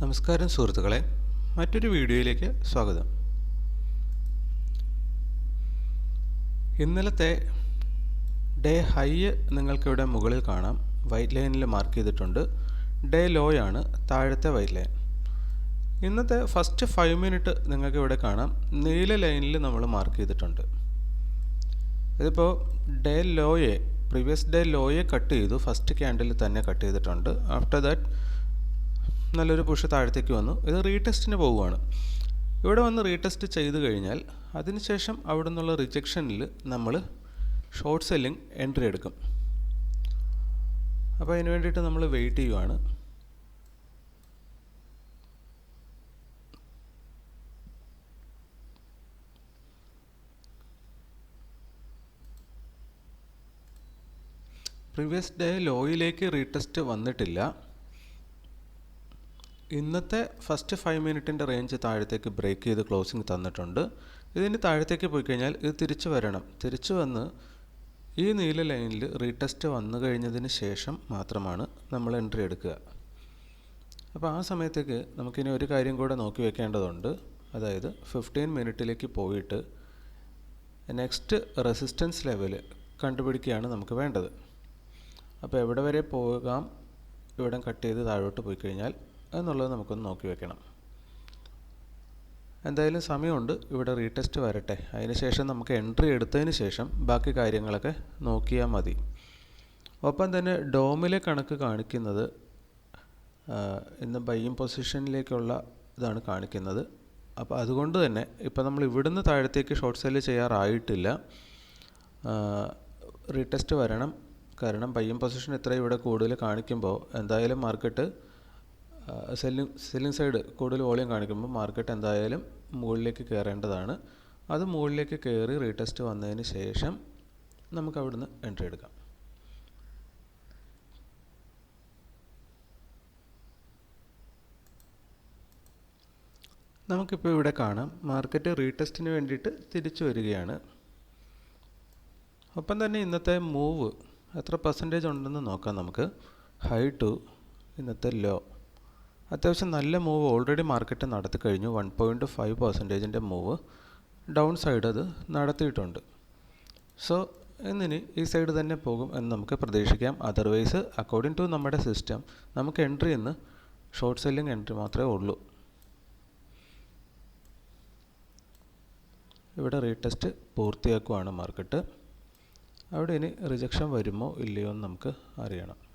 നമസ്കാരം സുഹൃത്തുക്കളെ മറ്റൊരു വീഡിയോയിലേക്ക് സ്വാഗതം. ഇന്നലത്തെ ഡേ ഹൈ നിങ്ങൾക്കിവിടെ മുകളിൽ കാണാം. വൈറ്റ് ലൈനിൽ മാർക്ക് ചെയ്തിട്ടുണ്ട്. ഡേ ലോ ആണ് താഴത്തെ വൈറ്റ് ലൈൻ. ഇന്നത്തെ ഫസ്റ്റ് ഫൈവ് മിനിറ്റ് നിങ്ങൾക്ക് ഇവിടെ കാണാം. നീല ലൈനിൽ നമ്മൾ മാർക്ക് ചെയ്തിട്ടുണ്ട്. ഇതിപ്പോൾ ഡേ ലോയെ പ്രീവിയസ് ഡേ ലോയെ കട്ട് ചെയ്തു. ഫസ്റ്റ് ക്യാൻഡിൽ തന്നെ കട്ട് ചെയ്തിട്ടുണ്ട്. ആഫ്റ്റർ ദാറ്റ് നല്ലൊരു പുഷ് താഴത്തേക്ക് വന്നു. ഇത് റീടെസ്റ്റിന് പോവുകയാണ്. ഇവിടെ വന്ന് റീടെസ്റ്റ് ചെയ്ത് കഴിഞ്ഞാൽ അതിനുശേഷം അവിടെ നിന്നുള്ള റിജക്ഷനിൽ നമ്മൾ ഷോർട്ട് സെല്ലിംഗ് എൻട്രി എടുക്കും. അപ്പോൾ അതിന് വേണ്ടിയിട്ട് നമ്മൾ വെയിറ്റ് ചെയ്യുവാണ്. പ്രീവിയസ് ഡേ ലോയിലേക്ക് റീടെസ്റ്റ് വന്നിട്ടില്ല. ഇന്നത്തെ ഫസ്റ്റ് ഫൈവ് മിനിറ്റിന്റെ റേഞ്ച് താഴത്തേക്ക് ബ്രേക്ക് ചെയ്ത് ക്ലോസിംഗ് തന്നിട്ടുണ്ട്. ഇതിന് താഴത്തേക്ക് പോയി കഴിഞ്ഞാൽ ഇത് തിരിച്ചു വരണം. തിരിച്ചു വന്ന് ഈ നീല ലൈനിൽ റീടെസ്റ്റ് വന്നു കഴിഞ്ഞതിന് ശേഷം മാത്രമാണ് നമ്മൾ എൻട്രി എടുക്കുക. അപ്പോൾ ആ സമയത്തേക്ക് നമുക്കിനി ഒരു കാര്യം കൂടെ നോക്കി വെക്കേണ്ടതുണ്ട്. അതായത് ഫിഫ്റ്റീൻ മിനിറ്റിലേക്ക് പോയിട്ട് നെക്സ്റ്റ് റെസിസ്റ്റൻസ് ലെവൽ കണ്ടുപിടിക്കുകയാണ് നമുക്ക് വേണ്ടത്. അപ്പോൾ എവിടെ വരെ പോകാം? ഇവിടം കട്ട് ചെയ്ത് താഴോട്ട് പോയി കഴിഞ്ഞാൽ എന്നുള്ളത് നമുക്കൊന്ന് നോക്കി വെക്കണം. എന്തായാലും സമയമുണ്ട്. ഇവിടെ റീടെസ്റ്റ് വരട്ടെ. അതിനുശേഷം നമുക്ക് എൻട്രി എടുത്തതിന് ശേഷം ബാക്കി കാര്യങ്ങളൊക്കെ നോക്കിയാൽ മതി. ഒപ്പം തന്നെ ഡോമിലെ കണക്ക് കാണിക്കുന്നത് ഇന്ന് ബൈം പൊസിഷനിലേക്കുള്ള ഇതാണ് കാണിക്കുന്നത്. അപ്പോൾ അതുകൊണ്ട് തന്നെ ഇപ്പോൾ നമ്മൾ ഇവിടുന്ന് താഴത്തേക്ക് ഷോർട്ട് സെല്ല് ചെയ്യാറായിട്ടില്ല. റീടെസ്റ്റ് വരണം. കാരണം ബൈം പൊസിഷൻ ഇത്ര ഇവിടെ കൂടുതൽ കാണിക്കുമ്പോൾ എന്തായാലും മാർക്കറ്റ് സെല്ലിംഗ് സെല്ലിംഗ് സൈഡ് കൂടുതൽ വോളിയം കാണിക്കുമ്പോൾ മാർക്കറ്റ് എന്തായാലും മുകളിലേക്ക് കയറേണ്ടതാണ്. അത് മുകളിലേക്ക് കയറി റീടെസ്റ്റ് വന്നതിന് ശേഷം നമുക്ക് അവിടുന്ന് എൻട്രി എടുക്കാം. നമുക്കിപ്പോൾ ഇവിടെ കാണാം. മാർക്കറ്റ് റീടെസ്റ്റിന് വേണ്ടിയിട്ട് തിരിച്ചു വരികയാണ്. ഒപ്പം തന്നെ ഇന്നത്തെ മൂവ് എത്ര പെർസെന്റേജ് ഉണ്ടെന്ന് നോക്കാം നമുക്ക്. ഹൈ ടു ഇന്നത്തെ ലോ അത്യാവശ്യം നല്ല മൂവ് ഓൾറെഡി മാർക്കറ്റ് നടത്തി കഴിഞ്ഞു. വൺ പോയിന്റ് ഫൈവ് പെർസെന്റേജിന്റെ മൂവ് ഡൗൺ സൈഡ് അത് നടത്തിയിട്ടുണ്ട്. സോ എന്നിനി ഈ സൈഡ് തന്നെ പോകും എന്ന് നമുക്ക് പ്രതീക്ഷിക്കാം. അതർവൈസ് അക്കോർഡിംഗ് ടു നമ്മുടെ സിസ്റ്റം നമുക്ക് എൻട്രി എന്ന് ഷോർട്ട് സെല്ലിംഗ് എൻട്രി മാത്രമേ ഉള്ളൂ. ഇവിടെ റീടെസ്റ്റ് പൂർത്തിയാക്കുവാണ് മാർക്കറ്റ് അവിടെ ഇനി റിജക്ഷൻ വരുമോ ഇല്ലയോ എന്ന് നമുക്ക് അറിയണം.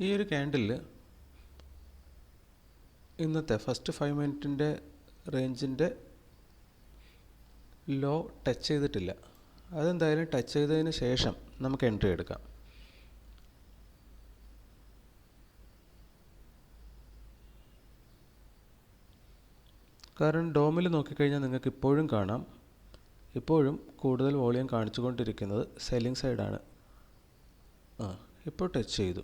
ഈ ഒരു ക്യാൻഡിൽ ഇന്നത്തെ ഫസ്റ്റ് ഫൈവ് മിനിറ്റിന്റെ റേഞ്ചിന്റെ ലോ ടച്ച് ചെയ്തിട്ടില്ല. അതെന്തായാലും ടച്ച് ചെയ്തതിന് ശേഷം നമുക്ക് എൻട്രി എടുക്കാം. കാരണം ഡോമിൽ നോക്കിക്കഴിഞ്ഞാൽ നിങ്ങൾക്ക് ഇപ്പോഴും കാണാം. ഇപ്പോഴും കൂടുതൽ വോളിയം കാണിച്ചുകൊണ്ടിരിക്കുന്നത് സെല്ലിംഗ് സൈഡാണ് ആ ഇപ്പോൾ ടച്ച് ചെയ്തു.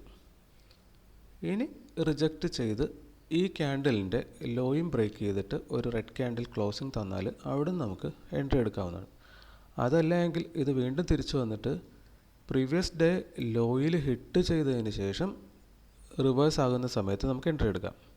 ഇനി റിജക്റ്റ് ചെയ്ത് ഈ ക്യാൻഡിലിന്റെ ലോയും ബ്രേക്ക് ചെയ്തിട്ട് ഒരു റെഡ് ക്യാൻഡിൽ ക്ലോസിങ് തന്നാൽ അവിടെ നമുക്ക് എൻട്രി എടുക്കാവുന്നതാണ്. അതല്ല എങ്കിൽ ഇത് വീണ്ടും തിരിച്ചു വന്നിട്ട് പ്രീവിയസ് ഡേ ലോയിൽ ഹിറ്റ് ചെയ്തതിന് ശേഷം റിവേഴ്സ് ആകുന്ന സമയത്ത് നമുക്ക് എൻട്രി എടുക്കാം.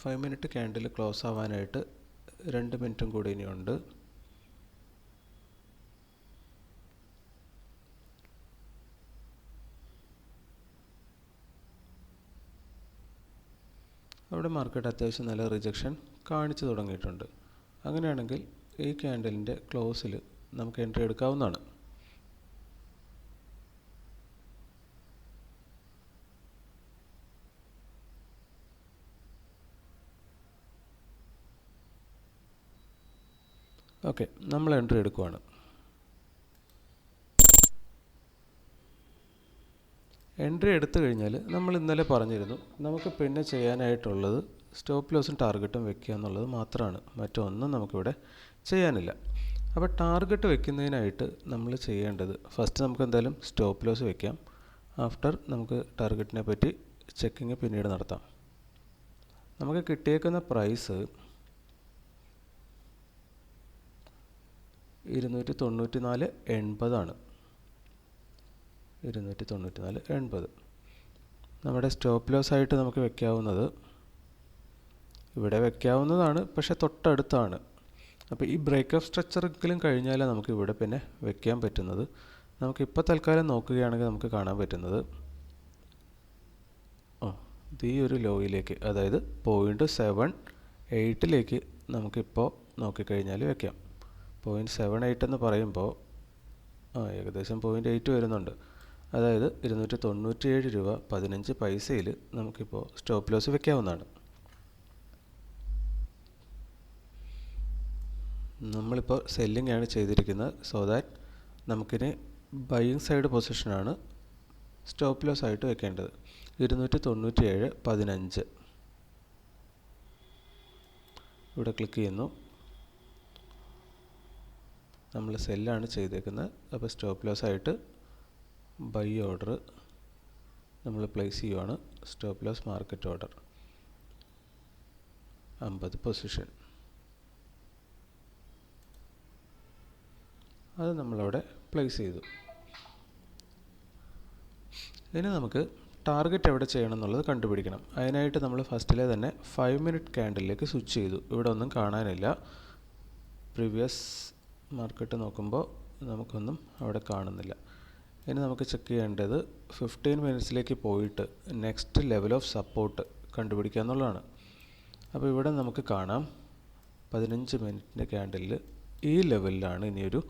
ഫൈവ് മിനിറ്റ് ക്യാൻഡിൽ ക്ലോസ് ആവാനായിട്ട് രണ്ട് മിനിറ്റും കൂടി ഇനിയുണ്ട്. അവിടെ മാർക്കറ്റ് അത്യാവശ്യം നല്ല റിജക്ഷൻ കാണിച്ചു തുടങ്ങിയിട്ടുണ്ട്. അങ്ങനെയാണെങ്കിൽ ഈ ക്യാൻഡലിന്റെ ക്ലോസിൽ നമുക്ക് എൻട്രി എടുക്കാവുന്നതാണ്. ഓക്കെ നമ്മൾ എൻട്രി എടുക്കുവാണ്. എൻട്രി എടുത്തു കഴിഞ്ഞാൽ നമ്മൾ ഇന്നലെ പറഞ്ഞിരുന്നു നമുക്ക് പിന്നെ ചെയ്യാനായിട്ടുള്ളത് സ്റ്റോപ്പ് ലോസും ടാർഗറ്റും വെക്കുക എന്നുള്ളത് മാത്രമാണ്. മറ്റൊന്നും നമുക്കിവിടെ ചെയ്യാനില്ല. അപ്പോൾ ടാർഗറ്റ് വെക്കുന്നതിനായിട്ട് നമ്മൾ ചെയ്യേണ്ടത് ഫസ്റ്റ് നമുക്ക് എന്തായാലും സ്റ്റോപ്പ് ലോസ് വെക്കാം. ആഫ്റ്റർ നമുക്ക് ടാർഗറ്റിനെ പറ്റി ചെക്കിങ് പിന്നീട് നടത്താം. നമുക്ക് കിട്ടിയേക്കുന്ന പ്രൈസ് ഇരുന്നൂറ്റി തൊണ്ണൂറ്റി നാല് എൺപതാണ്. ഇരുന്നൂറ്റി തൊണ്ണൂറ്റി നാല് എൺപത്. നമ്മുടെ സ്റ്റോപ്പ് ലോസ് ആയിട്ട് നമുക്ക് വെക്കാവുന്നത് ഇവിടെ വെക്കാവുന്നതാണ് പക്ഷെ തൊട്ടടുത്താണ്. അപ്പോൾ ഈ ബ്രേക്കപ്പ് സ്ട്രക്ചറെങ്കിലും കഴിഞ്ഞാലേ നമുക്ക് ഇവിടെ പിന്നെ വെക്കാൻ പറ്റുന്നത്. നമുക്കിപ്പോൾ തൽക്കാലം നോക്കുകയാണെങ്കിൽ നമുക്ക് കാണാൻ പറ്റുന്നത്. ഓ ഈ ഒരു ലോയിലേക്ക് അതായത് പോയിന്റ് സെവൻ എയ്റ്റിലേക്ക് നമുക്കിപ്പോൾ നോക്കിക്കഴിഞ്ഞാൽ വെക്കാം. പോയിന്റ് സെവൻ എയ്റ്റ് എന്ന് പറയുമ്പോൾ ആ ഏകദേശം പോയിന്റ് എയ്റ്റ് വരുന്നുണ്ട്. അതായത് ഇരുന്നൂറ്റി തൊണ്ണൂറ്റിയേഴ് രൂപ പതിനഞ്ച് പൈസയിൽ നമുക്കിപ്പോൾ സ്റ്റോപ്പ് ലോസ് വെക്കാവുന്നതാണ്. നമ്മളിപ്പോൾ സെല്ലിംഗ് ആണ് ചെയ്തിരിക്കുന്നത്. സോ ദാറ്റ് നമുക്കിനി ബൈയിങ് സൈഡ് പൊസിഷനാണ് സ്റ്റോപ്പ് ലോസ് ആയിട്ട് വെക്കേണ്ടത്. ഇരുന്നൂറ്റി തൊണ്ണൂറ്റിയേഴ് പതിനഞ്ച്. ഇവിടെ ക്ലിക്ക് ചെയ്യുന്നു. നമ്മൾ സെല്ലാണ് ചെയ്തേക്കുന്നത്. അപ്പോൾ സ്റ്റോപ്പ് ലോസ് ആയിട്ട് ബൈ ഓർഡർ നമ്മൾ പ്ലേസ് ചെയ്യുവാണ്. Stop loss market order. അമ്പത് പൊസിഷൻ. അത് നമ്മളവിടെ പ്ലേസ് ചെയ്തു. ഇനി നമുക്ക് ടാർഗറ്റ് എവിടെ ചെയ്യണം എന്നുള്ളത് കണ്ടുപിടിക്കണം. അതിനായിട്ട് നമ്മൾ ഫസ്റ്റിലെ തന്നെ ഫൈവ് മിനിറ്റ് ക്യാൻഡിലേക്ക് സ്വിച്ച് ചെയ്തു. ഇവിടെ ഒന്നും കാണാനില്ല. പ്രീവിയസ് മാർക്കറ്റ് നോക്കുമ്പോൾ നമുക്കൊന്നും അവിടെ കാണുന്നില്ല. ഇനി നമുക്ക് ചെക്ക് ചെയ്യേണ്ടത് ഫിഫ്റ്റീൻ മിനിറ്റ്സിലേക്ക് പോയിട്ട് നെക്സ്റ്റ് ലെവൽ ഓഫ് സപ്പോർട്ട് കണ്ടുപിടിക്കുക എന്നുള്ളതാണ്. അപ്പോൾ ഇവിടെ നമുക്ക് കാണാം പതിനഞ്ച് മിനിറ്റിന്റെ ക്യാൻഡലിൽ ഈ ലെവലിലാണ് ഇനിയൊരു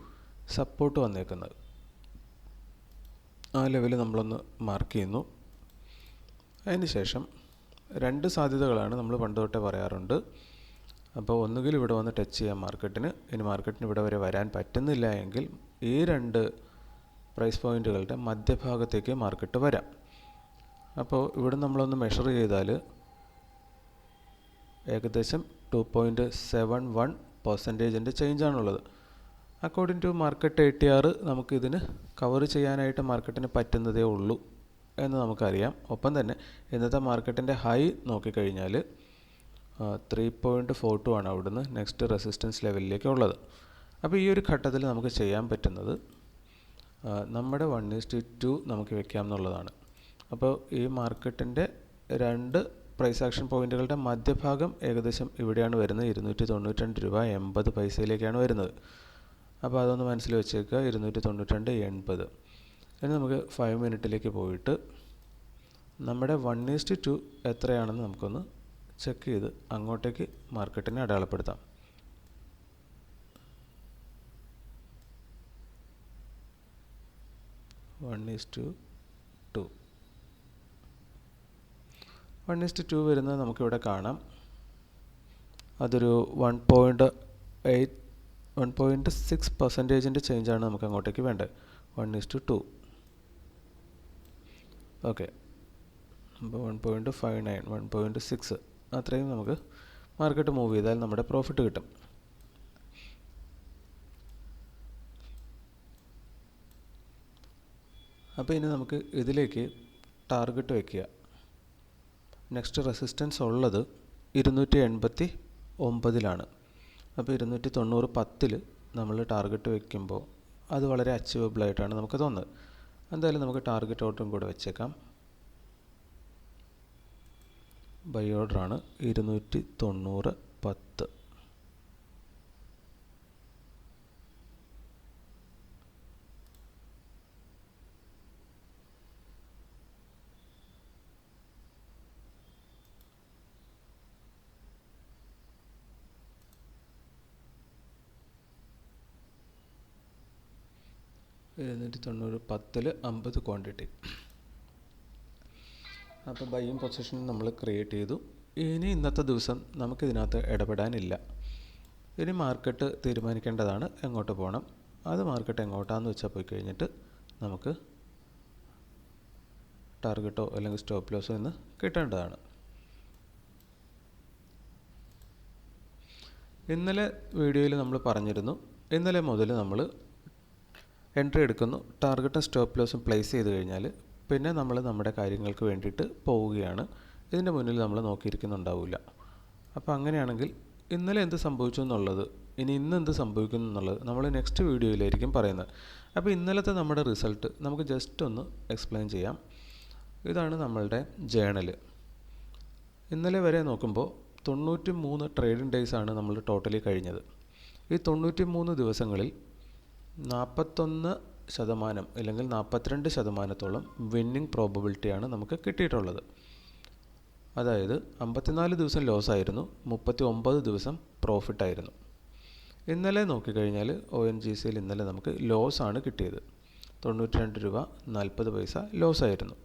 സപ്പോർട്ട് വന്നേക്കുന്നത്. ആ ലെവൽ നമ്മളൊന്ന് മാർക്ക് ചെയ്യുന്നു. അതിന് ശേഷം രണ്ട് സാധ്യതകളാണ് നമ്മൾ പണ്ട് തൊട്ടേ പറയാറുണ്ട്. അപ്പോൾ ഒന്നുകിൽ ഇവിടെ വന്ന് ടച്ച് ചെയ്യാം മാർക്കറ്റിന് ഇനി മാർക്കറ്റിന് ഇവിടെ വരെ വരാൻ പറ്റുന്നില്ല എങ്കിൽ ഈ രണ്ട് പ്രൈസ് പോയിന്റുകളുടെ മധ്യഭാഗത്തേക്ക് മാർക്കറ്റ് വരാം. അപ്പോൾ ഇവിടെ നമ്മളൊന്ന് മെഷർ ചെയ്താൽ ഏകദേശം ടു പോയിന്റ് സെവൻ വൺ പെർസെന്റേജിന്റെ ചേഞ്ചാണുള്ളത് according to market A T R നമുക്കിതിന് കവർ ചെയ്യാനായിട്ട് മാർക്കറ്റിന് പറ്റുന്നതേ ഉള്ളൂ എന്ന് നമുക്കറിയാം. ഒപ്പം തന്നെ ഇന്നത്തെ മാർക്കറ്റിന്റെ ഹൈ നോക്കിക്കഴിഞ്ഞാൽ ത്രീ പോയിന്റ് ഫോർ ടു ആണ് അവിടുന്ന് നെക്സ്റ്റ് റെസിസ്റ്റൻസ് ലെവലിലേക്ക് ഉള്ളത് അപ്പോൾ ഈ ഒരു ഘട്ടത്തിൽ നമുക്ക് ചെയ്യാൻ പറ്റുന്നത് നമ്മുടെ വൺ ഈസ്റ്റ് ടു നമുക്ക് വെക്കാം എന്നുള്ളതാണ്. അപ്പോൾ ഈ മാർക്കറ്റിന്റെ രണ്ട് പ്രൈസ് ആക്ഷൻ പോയിന്റുകളുടെ മധ്യഭാഗം ഏകദേശം ഇവിടെയാണ് വരുന്നത്. ഇരുന്നൂറ്റി തൊണ്ണൂറ്റി രൂപ എൺപത് പൈസയിലേക്കാണ് വരുന്നത്. അപ്പോൾ അതൊന്ന് മനസ്സിൽ വെച്ചേക്കുക ഇരുന്നൂറ്റി തൊണ്ണൂറ്റി എൺപത്. ഇനി നമുക്ക് ഫൈവ് മിനിറ്റിലേക്ക് പോയിട്ട് നമ്മുടെ വൺ ഈസ്റ്റ് ടു എത്രയാണെന്ന് നമുക്കൊന്ന് ചെക്ക് ചെയ്ത് അങ്ങോട്ടേക്ക് മാർക്കറ്റിനെ അടയാളപ്പെടുത്താം. One is two two one is to two വരുന്നത് നമുക്കിവിടെ കാണാം. അതൊരു one point eight one point six പെർസെന്റേജിന്റെ ചേഞ്ചാണ് നമുക്ക് അങ്ങോട്ടേക്ക് വേണ്ടത്. One is to two okay അപ്പോൾ one point five nine one point six അത്രയും നമുക്ക് മാർക്കറ്റ് മൂവ് ചെയ്താൽ നമ്മുടെ പ്രോഫിറ്റ് കിട്ടും. അപ്പോൾ ഇനി നമുക്ക് ഇതിലേക്ക് ടാർഗറ്റ് വയ്ക്കുക നെക്സ്റ്റ് റെസിസ്റ്റൻസ് ഉള്ളത് ഇരുന്നൂറ്റി എൺപത്തി ഒമ്പതിലാണ് അപ്പോൾ ഇരുന്നൂറ്റി തൊണ്ണൂറ് പത്തിൽ നമ്മൾ ടാർഗറ്റ് വയ്ക്കുമ്പോൾ അത് വളരെ അച്ചീവബിൾ ആയിട്ടാണ് നമുക്ക് തോന്നുന്നത്. എന്തായാലും നമുക്ക് ടാർഗറ്റ് ഓട്ടം കൂടെ വെച്ചേക്കാം. ബൈ ഓർഡറാണ് ഇരുന്നൂറ്റി തൊണ്ണൂറ് പത്ത്. ഇരുന്നൂറ്റി തൊണ്ണൂറ് പത്തിൽ അമ്പത് ക്വാണ്ടിറ്റി. അപ്പോൾ ബൈയും പൊസിഷനും നമ്മൾ ക്രിയേറ്റ് ചെയ്തു. ഇനി ഇന്നത്തെ ദിവസം നമുക്കിതിനകത്ത് ഇടപെടാനില്ല. ഇനി മാർക്കറ്റ് തീരുമാനിക്കേണ്ടതാണ് എങ്ങോട്ട് പോകണം അത് മാർക്കറ്റ് എങ്ങോട്ടാന്ന് വെച്ചാൽ പോയി കഴിഞ്ഞിട്ട് നമുക്ക് ടാർഗറ്റോ അല്ലെങ്കിൽ സ്റ്റോപ്പ് ലോസോ എന്ന് കിട്ടേണ്ടതാണ്. ഇന്നലെ വീഡിയോയിൽ നമ്മൾ പറഞ്ഞിരുന്നു. ഇന്നലെ മുതൽ നമ്മൾ എൻട്രി എടുക്കുന്നു. ടാർഗറ്റും സ്റ്റോപ്പ് ലോസും പ്ലേസ് ചെയ്ത് കഴിഞ്ഞാൽ പിന്നെ നമ്മൾ നമ്മുടെ കാര്യങ്ങൾക്ക് വേണ്ടിയിട്ട് പോവുകയാണ്. ഇതിന്റെ മുന്നിൽ നമ്മൾ നോക്കിയിരിക്കുന്നുണ്ടാവില്ല അപ്പോൾ അങ്ങനെയാണെങ്കിൽ ഇന്നലെ എന്ത് സംഭവിച്ചു എന്നുള്ളത് ഇനി ഇന്ന് എന്ത് സംഭവിക്കുന്നു എന്നുള്ളത് നമ്മൾ നെക്സ്റ്റ് വീഡിയോയിലായിരിക്കും പറയുന്നത്. അപ്പോൾ ഇന്നലത്തെ നമ്മുടെ റിസൾട്ട് നമുക്ക് ജസ്റ്റ് ഒന്ന് എക്സ്പ്ലെയിൻ ചെയ്യാം. ഇതാണ് നമ്മളുടെ ജേണൽ ഇന്നലെ വരെ നോക്കുമ്പോൾ തൊണ്ണൂറ്റി മൂന്ന് ട്രേഡിംഗ് ഡേയ്സ് ആണ് നമ്മൾ ടോട്ടലി കഴിഞ്ഞത്. ഈ തൊണ്ണൂറ്റി മൂന്ന് ദിവസങ്ങളിൽ നാൽപ്പത്തൊന്ന് ശതമാനം അല്ലെങ്കിൽ നാൽപ്പത്തിരണ്ട് ശതമാനത്തോളം വിന്നിംഗ് പ്രോബബിലിറ്റിയാണ് നമുക്ക് കിട്ടിയിട്ടുള്ളത്. അതായത് അമ്പത്തിനാല് ദിവസം ലോസ് ആയിരുന്നു മുപ്പത്തി ഒമ്പത് ദിവസം പ്രോഫിറ്റ് ആയിരുന്നു. ഇന്നലെ നോക്കിക്കഴിഞ്ഞാൽ ഒ എൻ ജി സിയിൽ ഇന്നലെ നമുക്ക് ലോസ് ആണ് കിട്ടിയത്. തൊണ്ണൂറ്റി രണ്ട് രൂപ നാൽപ്പത് പൈസ ലോസ് ആയിരുന്നു.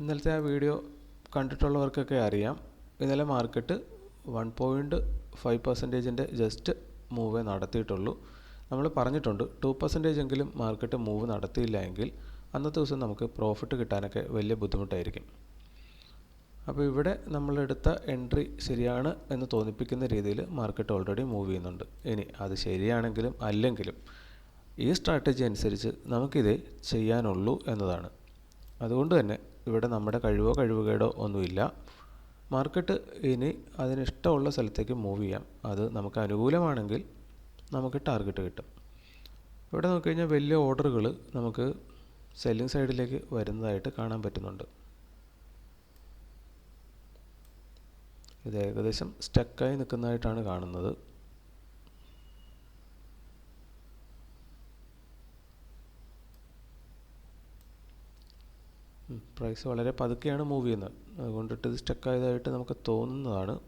ഇന്നലത്തെ ആ വീഡിയോ കണ്ടിട്ടുള്ളവർക്കൊക്കെ അറിയാം ഇന്നലെ മാർക്കറ്റ് വൺ പോയിന്റ് ഫൈവ് പെർസെന്റേജിന്റെ ജസ്റ്റ് മൂവേ നടത്തിയിട്ടുള്ളൂ. നമ്മൾ പറഞ്ഞിട്ടുണ്ട് ടു പെർസെന്റേജ് എങ്കിലും മാർക്കറ്റ് മൂവ് നടത്തിയില്ല എങ്കിൽ അന്നത്തെ ദിവസം നമുക്ക് പ്രോഫിറ്റ് കിട്ടാനൊക്കെ വലിയ ബുദ്ധിമുട്ടായിരിക്കും. അപ്പോൾ ഇവിടെ നമ്മളെടുത്ത എൻട്രി ശരിയാണ് എന്ന് തോന്നിപ്പിക്കുന്ന രീതിയിൽ മാർക്കറ്റ് ഓൾറെഡി മൂവ് ചെയ്യുന്നുണ്ട്. ഇനി അത് ശരിയാണെങ്കിലും അല്ലെങ്കിലും ഈ സ്ട്രാറ്റജി അനുസരിച്ച് നമുക്കിത് ചെയ്യാനുള്ളൂ എന്നതാണ്. അതുകൊണ്ട് തന്നെ ഇവിടെ നമ്മുടെ കഴിവോ കഴിവുകേടോ ഒന്നുമില്ല. മാർക്കറ്റ് ഇനി അതിനിഷ്ടമുള്ള സ്ഥലത്തേക്ക് മൂവ് ചെയ്യാം. അത് നമുക്ക് അനുകൂലമാണെങ്കിൽ നമുക്ക് ടാർഗറ്റ് കിട്ടും. ഇവിടെ നോക്കിക്കഴിഞ്ഞാൽ വലിയ ഓർഡറുകൾ നമുക്ക് സെല്ലിംഗ് സൈഡിലേക്ക് വരുന്നതായിട്ട് കാണാൻ പറ്റുന്നുണ്ട്. ഇത് ഏകദേശം സ്റ്റക്കായി നിൽക്കുന്നതായിട്ടാണ് കാണുന്നത്. പ്രൈസ് വളരെ പതുക്കെയാണ് മൂവ് ചെയ്യുന്നത്. അതുകൊണ്ടിട്ട് ഇത് സ്റ്റക്കായതായിട്ട് നമുക്ക് തോന്നുന്നതാണ്.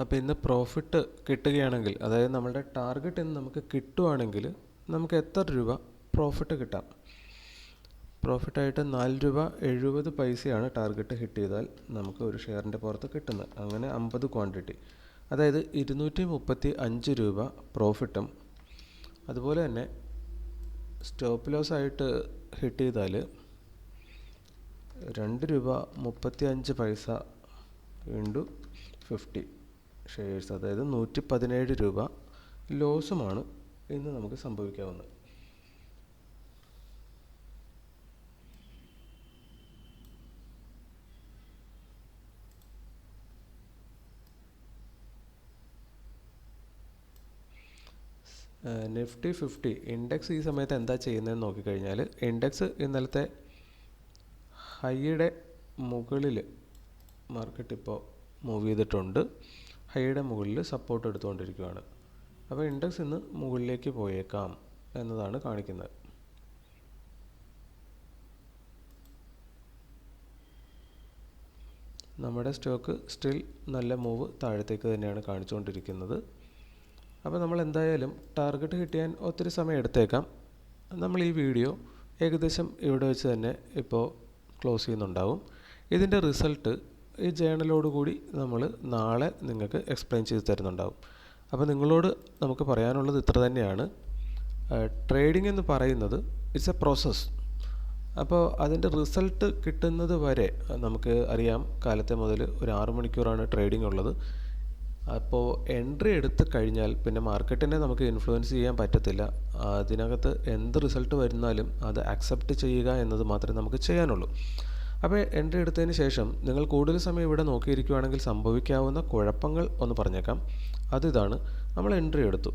അപ്പോൾ ഇന്ന് പ്രോഫിറ്റ് കിട്ടുകയാണെങ്കിൽ അതായത് നമ്മുടെ ടാർഗറ്റ് ഇന്ന് നമുക്ക് കിട്ടുവാണെങ്കിൽ നമുക്ക് എത്ര രൂപ പ്രോഫിറ്റ് കിട്ടാം? പ്രോഫിറ്റായിട്ട് നാല് രൂപ എഴുപത് പൈസയാണ് ടാർഗറ്റ് ഹിറ്റ് ചെയ്താൽ നമുക്ക് ഒരു ഷെയറിന്റെ പുറത്ത് കിട്ടുന്നത്. അങ്ങനെ അമ്പത് ക്വാണ്ടിറ്റി അതായത് ഇരുന്നൂറ്റി മുപ്പത്തി അഞ്ച് രൂപ പ്രോഫിറ്റും അതുപോലെ തന്നെ സ്റ്റോപ്പ് ലോസ് ആയിട്ട് ഹിറ്റ് ചെയ്താൽ രണ്ട് രൂപ മുപ്പത്തി അഞ്ച് പൈസ ഇന്റു ഫിഫ്റ്റി ഷെയർസ് അതായത് നൂറ്റി പതിനേഴ് രൂപ ലോസുമാണ് ഇന്ന് നമുക്ക് സംഭവിക്കാവുന്നത്. നിഫ്റ്റി ഫിഫ്റ്റി ഇൻഡെക്സ് ഈ സമയത്ത് എന്താ ചെയ്യുന്നതെന്ന് നോക്കിക്കഴിഞ്ഞാൽ ഇൻഡെക്സ് ഇന്നലത്തെ ഹൈയുടെ മുകളിൽ മാർക്കറ്റ് ഇപ്പോൾ മൂവ് ചെയ്തിട്ടുണ്ട്. ഹൈയുടെ മുകളിൽ സപ്പോർട്ട് എടുത്തുകൊണ്ടിരിക്കുകയാണ് അപ്പോൾ ഇൻഡെക്സ് ഇന്ന് മുകളിലേക്ക് പോയേക്കാം എന്നതാണ് കാണിക്കുന്നത്. നമ്മുടെ സ്റ്റോക്ക് സ്റ്റിൽ നല്ല മൂവ് താഴത്തേക്ക് തന്നെയാണ് കാണിച്ചുകൊണ്ടിരിക്കുന്നത്. അപ്പോൾ നമ്മൾ എന്തായാലും ടാർഗറ്റ് കിട്ടിയാൻ ഒത്തിരി സമയം എടുത്തേക്കാം. നമ്മൾ ഈ വീഡിയോ ഏകദേശം ഇവിടെ വെച്ച് തന്നെ ഇപ്പോൾ ക്ലോസ് ചെയ്യുന്നുണ്ടാവും. ഇതിന്റെ റിസൾട്ട് ഈ ജേണലോട് കൂടി നമ്മൾ നാളെ നിങ്ങൾക്ക് എക്സ്പ്ലെയിൻ ചെയ്ത് തരുന്നുണ്ടാവും. അപ്പോൾ നിങ്ങളോട് നമുക്ക് പറയാനുള്ളത് ഇത്ര തന്നെയാണ്. ട്രേഡിംഗ് എന്ന് പറയുന്നത് ഇറ്റ്സ് എ പ്രോസസ്സ് അപ്പോൾ അതിന്റെ റിസൾട്ട് കിട്ടുന്നത് വരെ നമുക്ക് അറിയാം കാലത്തെ മുതൽ ഒരു ആറു മണിക്കൂറാണ് ട്രേഡിംഗ് ഉള്ളത്. അപ്പോൾ എൻട്രി എടുത്ത് കഴിഞ്ഞാൽ പിന്നെ മാർക്കറ്റിനെ നമുക്ക് ഇൻഫ്ലുവൻസ് ചെയ്യാൻ പറ്റത്തില്ല. അതിനകത്ത് എന്ത് റിസൾട്ട് വരുന്നാലും അത് അക്സെപ്റ്റ് ചെയ്യുക എന്നത് മാത്രമേ നമുക്ക് ചെയ്യാനുള്ളൂ. അപ്പോൾ എൻട്രി എടുത്തതിന് ശേഷം നിങ്ങൾ കൂടുതൽ സമയം ഇവിടെ നോക്കിയിരിക്കുകയാണെങ്കിൽ സംഭവിക്കാവുന്ന കുഴപ്പങ്ങൾ ഒന്ന് പറഞ്ഞേക്കാം. അതിതാണ് നമ്മൾ എൻട്രി എടുത്തു.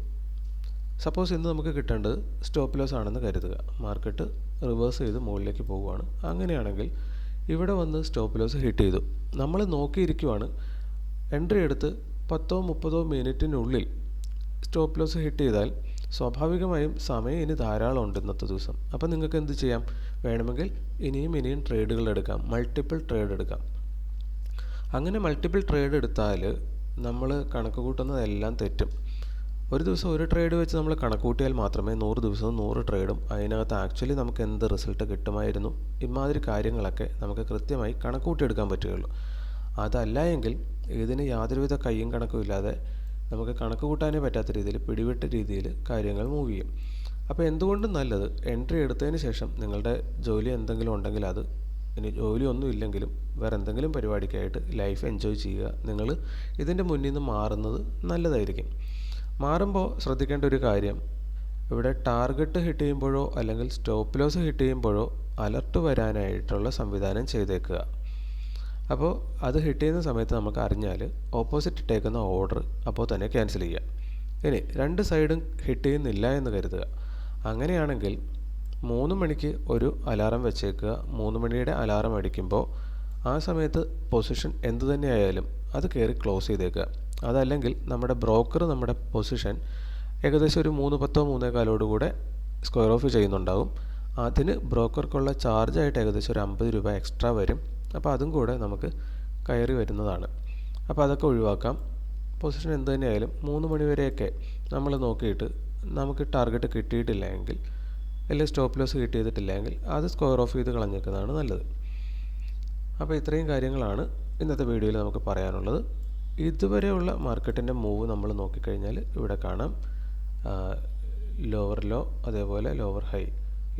സപ്പോസ് ഇന്ന് നമുക്ക് കിട്ടേണ്ടത് സ്റ്റോപ്പ് ലോസ് ആണെന്ന് കരുതുക. മാർക്കറ്റ് റിവേഴ്സ് ചെയ്ത് മുകളിലേക്ക് പോവുകയാണ് അങ്ങനെയാണെങ്കിൽ ഇവിടെ വന്ന് സ്റ്റോപ്പ് ലോസ് ഹിറ്റ് ചെയ്തു. നമ്മൾ നോക്കിയിരിക്കുവാണ് എൻട്രി എടുത്ത് പത്തോ മുപ്പതോ മിനിറ്റിനുള്ളിൽ സ്റ്റോപ്പ് ലോസ് ഹിറ്റ് ചെയ്താൽ സ്വാഭാവികമായും സമയം ഇനി ധാരാളം ഉണ്ട് ഇന്നത്തെ ദിവസം. അപ്പോൾ നിങ്ങൾക്ക് എന്ത് ചെയ്യാം? വേണമെങ്കിൽ ഇനിയും ഇനിയും ട്രേഡുകൾ എടുക്കാം. മൾട്ടിപ്പിൾ ട്രേഡ് എടുക്കാം. അങ്ങനെ മൾട്ടിപ്പിൾ ട്രേഡ് എടുത്താൽ നമ്മൾ കണക്ക് കൂട്ടുന്നതെല്ലാം തെറ്റും. ഒരു ദിവസം ഒരു ട്രേഡ് വെച്ച് നമ്മൾ കണക്ക് കൂട്ടിയാൽ മാത്രമേ നൂറ് ദിവസവും നൂറ് ട്രേഡും അതിനകത്ത് ആക്ച്വലി നമുക്ക് എന്ത് റിസൾട്ട് കിട്ടുമായിരുന്നു? ഇമാതിരി കാര്യങ്ങളൊക്കെ നമുക്ക് കൃത്യമായി കണക്ക് കൂട്ടിയെടുക്കാൻ പറ്റുകയുള്ളൂ. അതല്ല എങ്കിൽ ഇതിന് യാതൊരുവിധ കയ്യും കണക്കും ഇല്ലാതെ നമുക്ക് കണക്ക് കൂട്ടാനേ പറ്റാത്ത രീതിയിൽ പിടിവിട്ട രീതിയിൽ കാര്യങ്ങൾ മൂവ് ചെയ്യും. അപ്പോൾ എന്തുകൊണ്ടും നല്ലത് എൻട്രി എടുത്തതിന് ശേഷം നിങ്ങളുടെ ജോലി എന്തെങ്കിലും ഉണ്ടെങ്കിൽ അത് ഇനി ജോലിയൊന്നും ഇല്ലെങ്കിലും വേറെ എന്തെങ്കിലും പരിപാടിക്കായിട്ട് ലൈഫ് എൻജോയ് ചെയ്യുക നിങ്ങൾ ഇതിന്റെ മുന്നിൽ നിന്ന് മാറുന്നത് നല്ലതായിരിക്കും. മാറുമ്പോൾ ശ്രദ്ധിക്കേണ്ട ഒരു കാര്യം ഇവിടെ ടാർഗറ്റ് ഹിറ്റ് ചെയ്യുമ്പോഴോ അല്ലെങ്കിൽ സ്റ്റോപ്പ് ലോസ് ഹിറ്റ് ചെയ്യുമ്പോഴോ അലർട്ട് വരാനായിട്ടുള്ള സംവിധാനം ചെയ്തേക്കുക. അപ്പോൾ അത് ഹിറ്റ് ചെയ്യുന്ന സമയത്ത് നമുക്ക് അറിഞ്ഞാൽ ഓപ്പോസിറ്റ് ഇട്ടേക്കുന്ന ഓർഡർ അപ്പോൾ തന്നെ ക്യാൻസൽ ചെയ്യുക ഇനി രണ്ട് സൈഡും ഹിറ്റ് ചെയ്യുന്നില്ല എന്ന് കരുതുക. അങ്ങനെയാണെങ്കിൽ മൂന്ന് മണിക്ക് ഒരു അലാറം വെച്ചേക്കുക. മൂന്ന് മണിയുടെ അലാറം അടിക്കുമ്പോൾ ആ സമയത്ത് പൊസിഷൻ എന്തു തന്നെയായാലും അത് കയറി ക്ലോസ് ചെയ്തേക്കുക. അതല്ലെങ്കിൽ നമ്മുടെ ബ്രോക്കർ നമ്മുടെ പൊസിഷൻ ഏകദേശം ഒരു മൂന്ന് പത്തോ മൂന്നേ കാലോടുകൂടെ സ്ക്വയർ ഓഫ് ചെയ്യുന്നുണ്ടാവും. അതിന് ബ്രോക്കർക്കുള്ള ചാർജായിട്ട് ഏകദേശം ഒരു അമ്പത് രൂപ എക്സ്ട്രാ വരും. അപ്പോൾ അതും കൂടെ നമുക്ക് കയറി വരുന്നതാണ്. അപ്പോൾ അതൊക്കെ ഒഴിവാക്കാം. പൊസിഷൻ എന്ത് തന്നെയായാലും മൂന്ന് മണിവരെയൊക്കെ നമ്മൾ നോക്കിയിട്ട് നമുക്ക് ടാർഗറ്റ് കിട്ടിയിട്ടില്ല എങ്കിൽ അല്ലെങ്കിൽ സ്റ്റോപ്പ് ലോസ് കിട്ടിയതിട്ടില്ല എങ്കിൽ അത് സ്ക്വയർ ഓഫ് ചെയ്ത് കളഞ്ഞേക്കുന്നതാണ് നല്ലത്. അപ്പോൾ ഇത്രയും കാര്യങ്ങളാണ് ഇന്നത്തെ വീഡിയോയിൽ നമുക്ക് പറയാനുള്ളത്. ഇതുവരെയുള്ള മാർക്കറ്റിന്റെ മൂവ് നമ്മൾ നോക്കിക്കഴിഞ്ഞാൽ ഇവിടെ കാണാം. ലോവർ ലോ അതേപോലെ lower high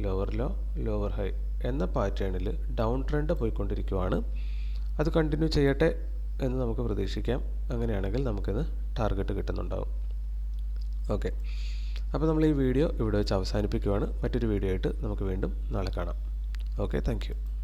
lower low lower high എന്ന പാറ്റേണിൽ ഡൗൺ ട്രെൻഡ് പോയിക്കൊണ്ടിരിക്കുവാണ്. അത് കണ്ടിന്യൂ ചെയ്യട്ടെ എന്ന് നമുക്ക് പ്രതീക്ഷിക്കാം. അങ്ങനെയാണെങ്കിൽ നമുക്കിത് ടാർഗറ്റ് കിട്ടുന്നുണ്ടാവും. ഓക്കെ. അപ്പോൾ നമ്മൾ ഈ വീഡിയോ ഇവിടെ വെച്ച് അവസാനിപ്പിക്കുവാണ്. മറ്റൊരു വീഡിയോ ആയിട്ട് നമുക്ക് വീണ്ടും നാളെ കാണാം. Okay thank